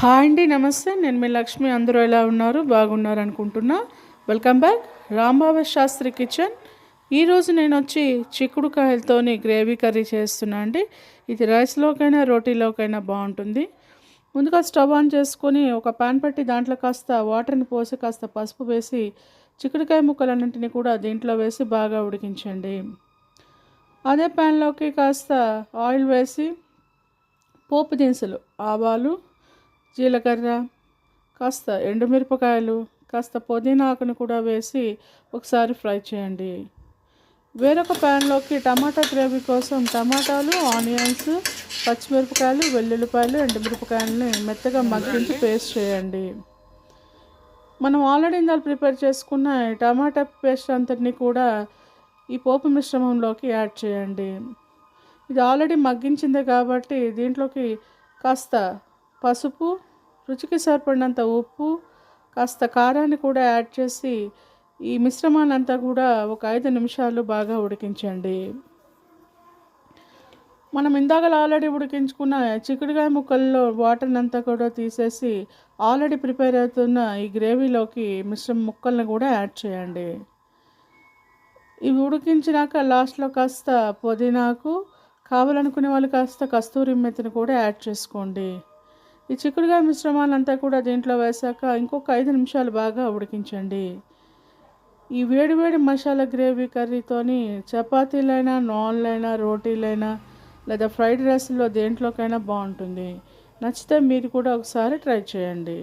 Hi అండి నమస్తే. నేను మీ లక్ష్మి. అందరూ ఎలా ఉన్నారు? బాగున్నారు అనుకుంటున్నా. Welcome back. Rambaba Shastri kitchen. ఈరోజు నేను వచ్చి చిక్కుడుకాయలతోని గ్రేవీ కర్రీ చేస్తున్నా అండి. ఇది రైస్లోకైనా రోటీలోకైనా బాగుంటుంది. ముందుగా స్టవ్ ఆన్ చేసుకొని ఒక పాన్ పెట్టి దాంట్లో కాస్త వాటర్ని పోసి కాస్త పసుపు వేసి చిక్కుడుకాయ ముక్కలన్నింటినీ కూడా దీంట్లో వేసి బాగా ఉడికించండి. అదే ప్యాన్లోకి కాస్త ఆయిల్ వేసి పోపు దినుసులు ఆవాలు జీలకర్ర కాస్త ఎండుమిరపకాయలు కాస్త పుదీనా ఆకును కూడా వేసి ఒకసారి ఫ్రై చేయండి. వేరొక ప్యాన్లోకి టమాటా గ్రేవీ కోసం టమాటాలు ఆనియన్స్ పచ్చిమిరపకాయలు వెల్లుల్లిపాయలు ఎండుమిరపకాయలని మెత్తగా మగ్గించి పేస్ట్ చేయండి. మనం ఆల్రెడీ ఇందాక ప్రిపేర్ చేసుకున్న టమాటా పేస్ట్ అంతటిని కూడా ఈ పోపు మిశ్రమంలోకి యాడ్ చేయండి. ఇది ఆల్రెడీ మగ్గించిందే కాబట్టి దీంట్లోకి కాస్త పసుపు రుచికి సరిపడినంత ఉప్పు కాస్త కారాన్ని కూడా యాడ్ చేసి ఈ మిశ్రమాన్ని అంతా కూడా ఒక ఐదు నిమిషాలు బాగా ఉడికించండి. మనం ఇందాక ఆల్రెడీ ఉడికించుకున్న చిక్కుడుకాయ ముక్కల్లో వాటర్ని అంతా కూడా తీసేసి ఆల్రెడీ ప్రిపేర్ అవుతున్న ఈ గ్రేవీలోకి మిశ్రమ ముక్కల్ని కూడా యాడ్ చేయండి. ఇవి ఉడికించినాక లాస్ట్లో కాస్త పుదీనాకు కావాలనుకునే వాళ్ళు కాస్త కస్తూరి మెత్తని కూడా యాడ్ చేసుకోండి. ఈ చిక్కుడుకాయ మిశ్రమాలంతా కూడా దీంట్లో వేసాక ఇంకొక ఐదు నిమిషాలు బాగా ఉడికించండి. ఈ వేడి వేడి మసాలా గ్రేవీ కర్రీతోని చపాతీలైనా నాన్లైనా రోటీలైనా లేదా ఫ్రైడ్ రైస్లో దేంట్లోకైనా బాగుంటుంది. నచ్చితే మీరు కూడా ఒకసారి ట్రై చేయండి.